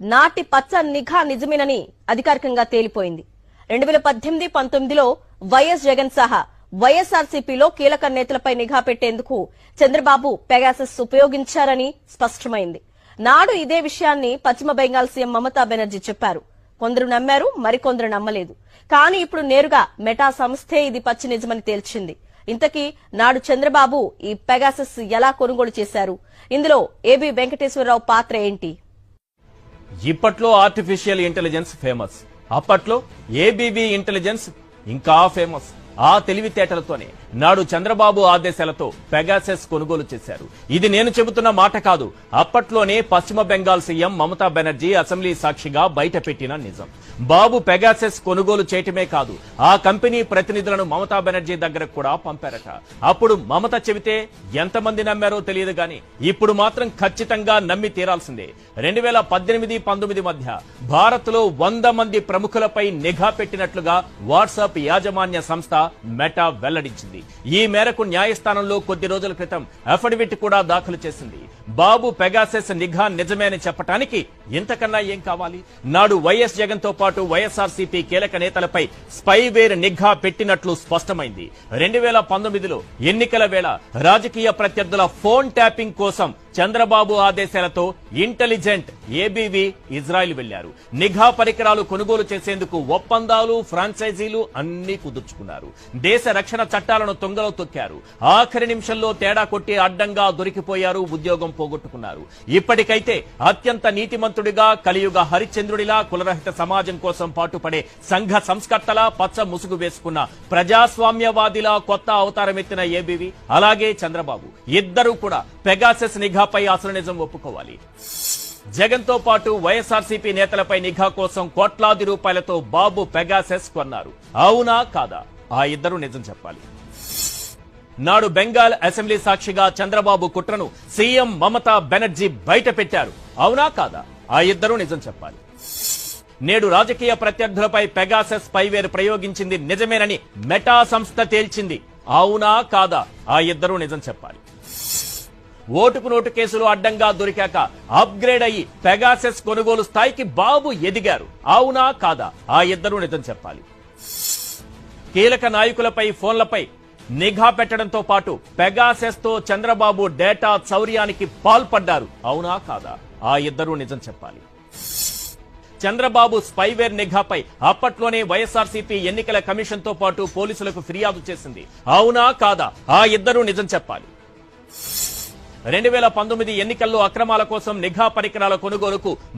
నాటి పచ్చ నిఘా నిజమేనని అధికారికంగా తేలిపోయింది. రెండు వేల పద్దెనిమిది పంతొమ్మిదిలో వైఎస్ జగన్ సహా వైఎస్ఆర్సీపీలో కీలక నేతలపై నిఘా పెట్టేందుకు చంద్రబాబు పెగాసస్ ఉపయోగించారని స్పష్టమైంది. నాడు ఇదే విషయాన్ని పశ్చిమ బెంగాల్ సీఎం మమతా బెనర్జీ చెప్పారు. కొందరు నమ్మారు మరికొందరు నమ్మలేదు. కానీ ఇప్పుడు నేరుగా మెటా సంస్థే ఇది పచ్చి నిజమని తేల్చింది. ఇంతకీ నాడు చంద్రబాబు ఈ పెగాసస్ ఎలా కొనుగోలు చేశారు? ఇందులో ఏబి వెంకటేశ్వరరావు పాత్ర ఏంటి? ఇప్పట్లో ఆర్టిఫిషియల్ ఇంటెలిజెన్స్ ఫేమస్ అప్పట్లో ఏబీబీ ఇంటెలిజెన్స్ ఇంకా ఫేమస్ ఆ తెలివితేటలతోనే. నాడు చంద్రబాబు ఆదేశాలతో పెగాసెస్ కొనుగోలు చేశారు. ఇది నేను చెబుతున్న మాట కాదు. అప్పట్లోనే పశ్చిమ బెంగాల్ సీఎం మమతా బెనర్జీ అసెంబ్లీ సాక్షిగా బయటపెట్టిన నిజం. బాబు పెగాసెస్ కొనుగోలు చేయటమే కాదు ఆ కంపెనీ ప్రతినిధులను మమతా బెనర్జీ దగ్గరకు కూడా పంపారట. అప్పుడు మమత చెబితే ఎంతమంది నమ్మారో తెలియదు గాని ఇప్పుడు మాత్రం ఖచ్చితంగా నమ్మి తీరాల్సిందే. రెండు వేల పద్దెనిమిది పంతొమ్మిది మధ్య భారత్లో వంద మంది ప్రముఖులపై నిఘా పెట్టినట్లుగా వాట్సాప్ యాజమాన్య సంస్థ మెటా వెల్లడించింది. ఈ మేరకు న్యాయస్థానంలో కొద్ది రోజుల క్రితం అఫిడవిట్ కూడా దాఖలు చేసింది. బాబు పెగాసెస్ నిఘా నిజమే అని చెప్పటానికి ఇంతకన్నా ఏం కావాలి? నాడు వైఎస్ జగన్తో పాటు వైఎస్ఆర్సీపీ కీలక నేతలపై స్పైవేర్ నిఘా పెట్టినట్లు స్పష్టమైంది. రెండు వేల పంతొమ్మిదిలో ఎన్నికల వేళ రాజకీయ ప్రత్యర్థుల ఫోన్ ట్యాపింగ్ కోసం చంద్రబాబు ఆదేశాలతో ఇంటెలిజెంట్ ఏబీవీ ఇజ్రాయెల్ వెళ్ళారు. నిఘా పరికరాలు కొనుగోలు చేసేందుకు ఒప్పందాలు ఫ్రాంచైజీలు అన్ని కుదుర్చుకున్నారు. దేశ రక్షణ చట్టాలను తొంగలో తొక్కారు. ఆఖరి నిమిషంలో తేడా కొట్టి అడ్డంగా దొరికిపోయారు ఉద్యోగం పోగొట్టుకున్నారు. ఇప్పటికైతే అత్యంత నీతిమంతుడిగా కలియుగ హరిశ్చంద్రుడిలా కులరహిత సమాజం కోసం పాటుపడే సంఘ సంస్కర్తలా పచ్చ ముసుగు వేసుకున్న ప్రజాస్వామ్యవాదిలా కొత్త అవతారం ఎత్తిన ఏబీవీ అలాగే చంద్రబాబు. ఇద్దరూ కూడా పెగాసెస్ నిఘా నిఘాపై అసలు నిజం ఒప్పుకోవాలి. జగన్తో పాటు వైఎస్ఆర్సీపీ నేతలపై నిఘా కోసం కోట్లాది రూపాయలతో బాబు పెగాసెస్ కొన్నారు. అవునా కాదా? ఆ ఇద్దరు నిజం చెప్పాలి. నాడు బెంగాల్ అసెంబ్లీ సాక్షిగా చంద్రబాబు కుట్రను సీఎం మమతా బెనర్జీ బయట పెట్టారు అవునా కాదా? ఆ ఇద్దరు నిజం చెప్పాలి. నేడు రాజకీయ ప్రత్యర్థులపై పెగాసెస్ పైవేర్ ప్రయోగించింది నిజమేనని మెటా సంస్థ తేల్చింది. అవునా కాదా? ఆ ఇద్దరు నిజం చెప్పాలి. ఓటుకు నోటు కేసులు అడ్డంగా దొరికాక అప్గ్రేడ్ అయ్యి పెగాసెస్ కొనుగోలు స్థాయికి బాబు ఎదిగారు. అవునా కాదా? ఆ ఇద్దరు నిజం చెప్పాలి. కీలక నాయకులపై ఫోన్లపై నిఘా పెట్టడంతో పాటు పెగాసెస్తో చంద్రబాబు డేటా చౌర్యానికి పాల్పడ్డారు. అవునా కాదా? ఆ ఇద్దరు నిజం చెప్పాలి. చంద్రబాబు స్పైవేర్ నిఘాపై అప్పట్లోనే వైఎస్ఆర్సీపీ ఎన్నికల కమిషన్తో పాటు పోలీసులకు ఫిర్యాదు చేసింది. అవునా కాదా? ఆ ఇద్దరు నిజం చెప్పాలి. రెండు వేల పంతొమ్మిది ఎన్నికల్లో అక్రమాల కోసం నిఘా పరికరాల కొనుగోలుకు